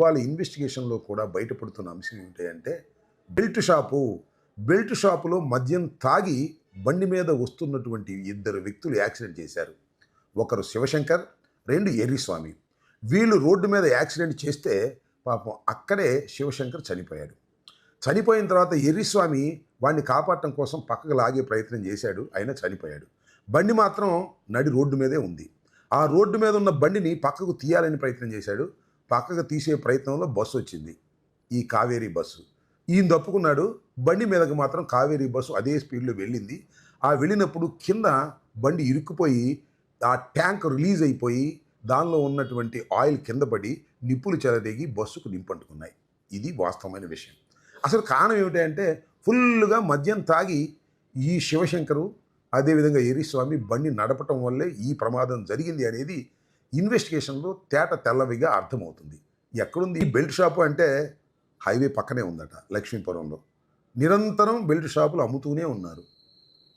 వాళ్ళ ఇన్వెస్టిగేషన్లో కూడా బయటపడుతున్న అంశం ఏమిటంటే బెల్ట్ షాపు బెల్ట్ షాపులో మద్యం తాగి బండి మీద వస్తున్నటువంటి ఇద్దరు వ్యక్తులు యాక్సిడెంట్ చేశారు. ఒకరు శివశంకర్ రెండు ఎర్రిస్వామి. వీళ్ళు రోడ్డు మీద యాక్సిడెంట్ చేస్తే పాపం అక్కడే శివశంకర్ చనిపోయాడు. చనిపోయిన తర్వాత ఎర్రిస్వామి వాడిని కాపాడటం కోసం పక్కకు లాగే ప్రయత్నం చేశాడు అయినా చనిపోయాడు. బండి మాత్రం నడి రోడ్డు మీదే ఉంది. ఆ రోడ్డు మీద ఉన్న బండిని పక్కకు తీయాలని ప్రయత్నం చేశాడు. పక్కకు తీసే ప్రయత్నంలో బస్సు వచ్చింది. ఈ కావేరీ బస్సు. ఈయన తప్పుకున్నాడు. బండి మీదకి మాత్రం కావేరీ బస్సు అదే స్పీడ్లో వెళ్ళింది. ఆ వెళ్ళినప్పుడు కింద బండి ఇరుక్కుపోయి ఆ ట్యాంక్ రిలీజ్ అయిపోయి దానిలో ఉన్నటువంటి ఆయిల్ కింద పడి నిప్పులు చెలరేగి బస్సుకు నింపంటుకున్నాయి. ఇది వాస్తవమైన విషయం. అసలు కారణం ఏమిటంటే ఫుల్గా మద్యం తాగి ఈ శివశంకరు అదేవిధంగా ఎరిస్వామి బండి నడపటం వల్లే ఈ ప్రమాదం జరిగింది అనేది ఇన్వెస్టిగేషన్లో తేట తెల్లవిగా అర్థమవుతుంది. ఎక్కడుంది? ఈ బెల్ట్ షాపు అంటే హైవే పక్కనే ఉందట లక్ష్మీపురంలో. నిరంతరం బెల్ట్ షాపులు అమ్ముతూనే ఉన్నారు.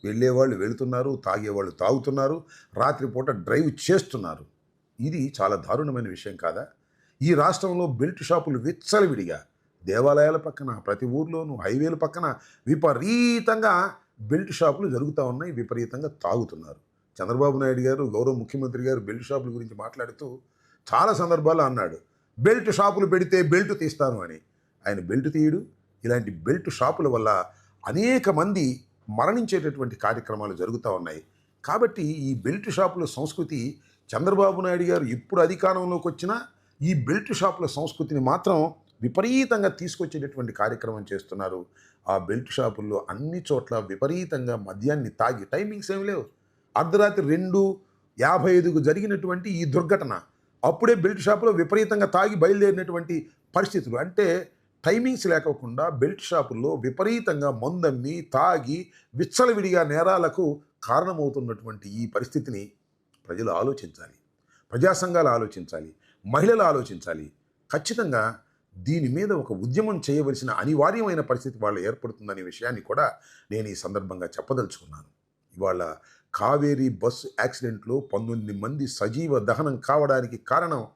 వెళ్ళేవాళ్ళు వెళుతున్నారు తాగేవాళ్ళు తాగుతున్నారు రాత్రిపూట డ్రైవ్ చేస్తున్నారు. ఇది చాలా దారుణమైన విషయం కాదా? ఈ రాష్ట్రంలో బెల్ట్ షాపులు విచ్చలవిడిగా దేవాలయాల పక్కన ప్రతి ఊర్లోనూ హైవేల పక్కన విపరీతంగా బెల్ట్ షాపులు జరుగుతూ ఉన్నాయి విపరీతంగా తాగుతున్నారు. చంద్రబాబు నాయుడు గారు గౌరవ ముఖ్యమంత్రి గారు బెల్ట్ షాపుల గురించి మాట్లాడుతూ చాలా సందర్భాల్లో అన్నాడు బెల్ట్ షాపులు పెడితే బెల్ట్ తీస్తాను అని. ఆయన బెల్ట్ తీయడు. ఇలాంటి బెల్ట్ షాపుల వల్ల అనేక మంది మరణించేటటువంటి కార్యక్రమాలు జరుగుతూ ఉన్నాయి. కాబట్టి ఈ బెల్ట్ షాపుల సంస్కృతి చంద్రబాబు నాయుడు గారు ఎప్పుడు అధికారంలోకి వచ్చినా ఈ బెల్ట్ షాపుల సంస్కృతిని మాత్రం విపరీతంగా తీసుకొచ్చేటటువంటి కార్యక్రమం చేస్తున్నారు. ఆ బెల్ట్ షాపుల్లో అన్ని చోట్ల విపరీతంగా మద్యాన్ని తాగి టైమింగ్స్ ఏమి లేవు. అర్ధరాత్రి రెండు యాభై ఐదుకు జరిగినటువంటి ఈ దుర్ఘటన అప్పుడే బెల్ట్ షాపులో విపరీతంగా తాగి బయలుదేరినటువంటి పరిస్థితులు. అంటే టైమింగ్స్ లేకోకుండా బెల్ట్ షాపుల్లో విపరీతంగా మందమ్మి తాగి విచ్చలవిడిగా నేరాలకు కారణమవుతున్నటువంటి ఈ పరిస్థితిని ప్రజలు ఆలోచించాలి. ప్రజాసంఘాలు ఆలోచించాలి. మహిళలు ఆలోచించాలి. ఖచ్చితంగా దీని మీద ఒక ఉద్యమం చేయవలసిన అనివార్యమైన పరిస్థితి వాళ్ళు ఏర్పడుతుందనే విషయాన్ని కూడా నేను ఈ సందర్భంగా చెప్పదలుచుకున్నాను. ఇవాళ కావేరీ బస్సు యాక్సిడెంట్లో పంతొమ్మిది మంది సజీవ దహనం కావడానికి కారణం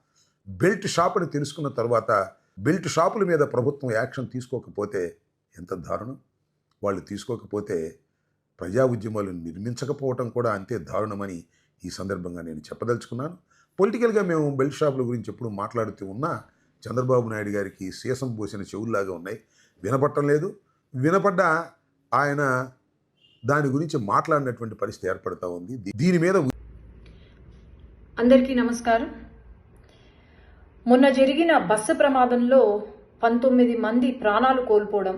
బెల్ట్ షాప్ అని తెలుసుకున్న తర్వాత బెల్ట్ షాపుల మీద ప్రభుత్వం యాక్షన్ తీసుకోకపోతే ఎంత దారుణం? వాళ్ళు తీసుకోకపోతే ప్రజా ఉద్యమాలు నిర్మించకపోవటం కూడా అంతే దారుణమని ఈ సందర్భంగా నేను చెప్పదలుచుకున్నాను. పొలిటికల్గా మేము బెల్ట్ షాపుల గురించి ఎప్పుడు మాట్లాడుతూ ఉన్నా చంద్రబాబు నాయుడు గారికి సీసం పోసిన చెవుల్లాగా ఉన్నాయి. వినపట్టం లేదు. వినపడ్డ ఆయన దాని గురించి మాట్లాడినటువంటి పరిస్థితి ఏర్పడుతూ ఉంది. దీని మీద అందరికీ నమస్కారం. మొన్న జరిగిన బస్సు ప్రమాదంలో పంతొమ్మిది మంది ప్రాణాలు కోల్పోవడం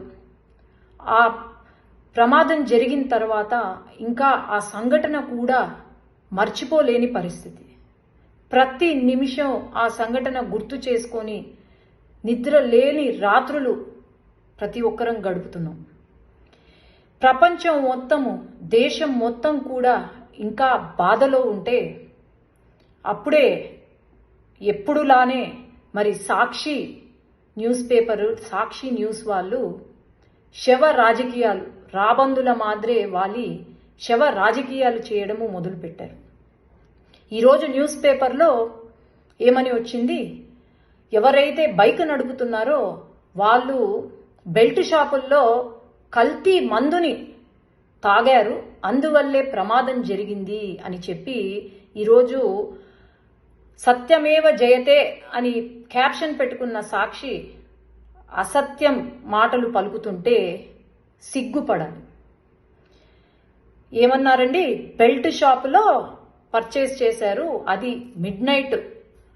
ఆ ప్రమాదం జరిగిన తర్వాత ఇంకా ఆ సంఘటన కూడా మర్చిపోలేని పరిస్థితి. ప్రతి నిమిషం ఆ సంఘటన గుర్తు చేసుకొని నిద్ర లేని రాత్రులు ప్రతి ఒక్కరం గడుపుతున్నాం. ప్రపంచం మొత్తము దేశం మొత్తం కూడా ఇంకా బాధలో ఉంటే అప్పుడే ఎప్పుడులానే మరి Sakshi news paper Sakshi news వాళ్ళు శవ రాజకీయాలు రాబందుల మాదిరే వాలి శవ రాజకీయాలు చేయడము మొదలుపెట్టారు. ఈరోజు న్యూస్ పేపర్లో ఏమని వచ్చింది? ఎవరైతే బైక్ నడుపుతున్నారో వాళ్ళు బెల్ట్ షాపుల్లో కల్తీ మందుని తాగారు. అందువల్లే ప్రమాదం జరిగింది అని చెప్పి ఈరోజు సత్యమేవ జయతే అని క్యాప్షన్ పెట్టుకున్న సాక్షి అసత్యం మాటలు పలుకుతుంటే సిగ్గుపడాలి ఏమన్నారండి? బెల్ట్ షాపులో పర్చేస్ చేశారు. అది మిడ్ నైట్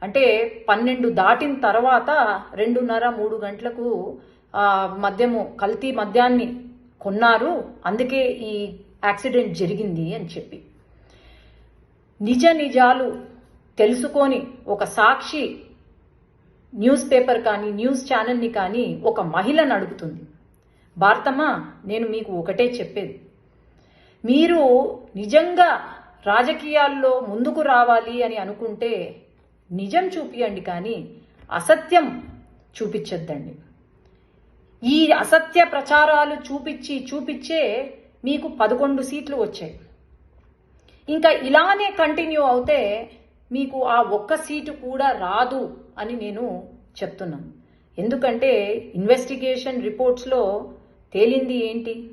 అంటే పన్నెండు దాటిన తర్వాత రెండున్నర మూడు గంటలకు మద్యము కల్తీ మద్యాన్ని కొన్నారు. అందుకే ఈ యాక్సిడెంట్ జరిగింది అని చెప్పి. నిజ నిజాలు తెలుసుకొని ఒక సాక్షి న్యూస్ పేపర్ కానీ న్యూస్ ఛానల్ని కానీ ఒక మహిళను నడుపుతుంది భారతమ్మ నేను మీకు ఒకటే చెప్పేది. మీరు నిజంగా రాజకీయాల్లో ముందుకు రావాలి అని అనుకుంటే నిజం చూపియండి కానీ అసత్యం చూపించొద్దండి. ఈ అసత్య ప్రచారాలు చూపించి చూపించే మీకు పదకొండు సీట్లు వచ్చాయి. ఇంకా ఇలానే కంటిన్యూ అవుతే మీకు ఆ ఒక్క సీటు కూడా రాదు అని నేను చెప్తున్నాను. ఎందుకంటే ఇన్వెస్టిగేషన్ రిపోర్ట్స్లో తేలింది ఏంటి?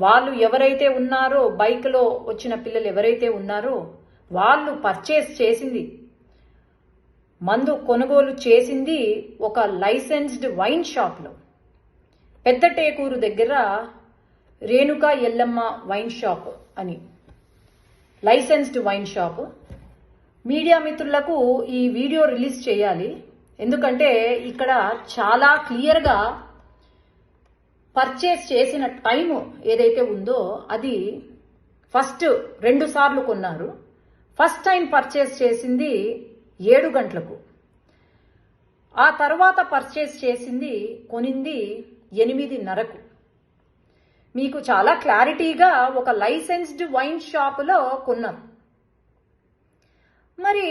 వాళ్ళు ఎవరైతే ఉన్నారో బైక్లో వచ్చిన పిల్లలు ఎవరైతే ఉన్నారో వాళ్ళు పర్చేస్ చేసింది. మందు కొనుగోలు చేసింది ఒక లైసెన్స్డ్ వైన్ షాప్లో పెద్ద టేకూరు దగ్గర రేణుకా ఎల్లమ్మ వైన్ షాప్ అని. Licensed wine shop. మీడియా మిత్రులకు ఈ వీడియో రిలీజ్ చేయాలి. ఎందుకంటే ఇక్కడ చాలా క్లియర్గా పర్చేస్ చేసిన టైం ఏదైతే ఉందో అది ఫస్ట్ రెండు సార్లు కొన్నారు. ఫస్ట్ టైం పర్చేస్ చేసింది ఏడు గంటలకు. ఆ తర్వాత పర్చేస్ చేసింది కొనింది ఎనిమిదిన్నరకు మీకు చాలా క్లారిటీగా ఒక లైసెన్స్డ్ వైన్ షాపులో కొన్నాం మరి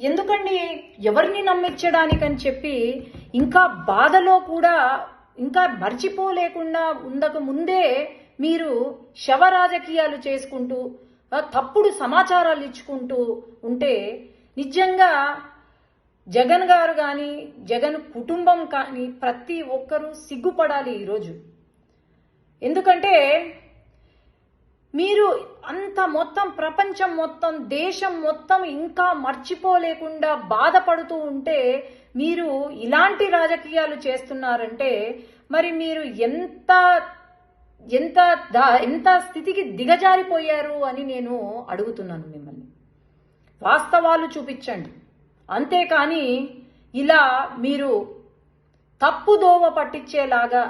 ఎందుకండి ఎవరిని నమ్మించడానికని చెప్పి ఇంకా బాధలో కూడా ఇంకా మర్చిపోలేకుండా ఉండక ముందే మీరు శవ రాజకీయాలు చేసుకుంటూ తప్పుడు సమాచారాలు ఇచ్చుకుంటూ ఉంటే నిజంగా జగన్ గారు కానీ జగన్ కుటుంబం కానీ ప్రతి ఒక్కరూ సిగ్గుపడాలి ఈరోజు. ఎందుకంటే మీరు అంత మొత్తం ప్రపంచం మొత్తం దేశం మొత్తం ఇంకా మర్చిపోలేకుండా బాధపడుతూ ఉంటే మీరు ఇలాంటి రాజకీయాలు చేస్తున్నారంటే మరి మీరు ఎంత ఎంత దా- ఎంత స్థితికి దిగజారిపోయారు అని నేను అడుగుతున్నాను మిమ్మల్ని. వాస్తవాలు చూపించండి. అంతేకాని ఇలా మీరు తప్పు దోవ పట్టించేలాగా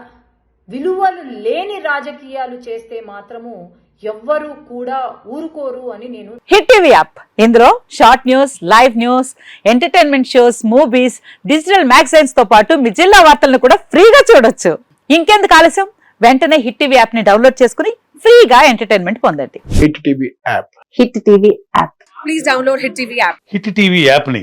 విలువలు లేని రాజకీయాలు చేస్తే మాత్రము ఎవ్వరూ కూడా ఊరుకోరు అని నేను హిట్ టీవీ యాప్. ఇందులో short news live news entertainment shows movies digital మ్యాగజైన్స్తో పాటు మీ జిల్లా వార్తలను కూడా ఫ్రీగా చూడొచ్చు. ఇంకెందుకు ఆలస్యం? వెంటనే హిట్ టీవీ యాప్ని డౌన్లోడ్ చేసుకుని ఫ్రీగా ఎంటర్టైన్మెంట్ పొందండి. Hit TV app. Hit TV app. please download Hit TV app. Hit TV యాప్ని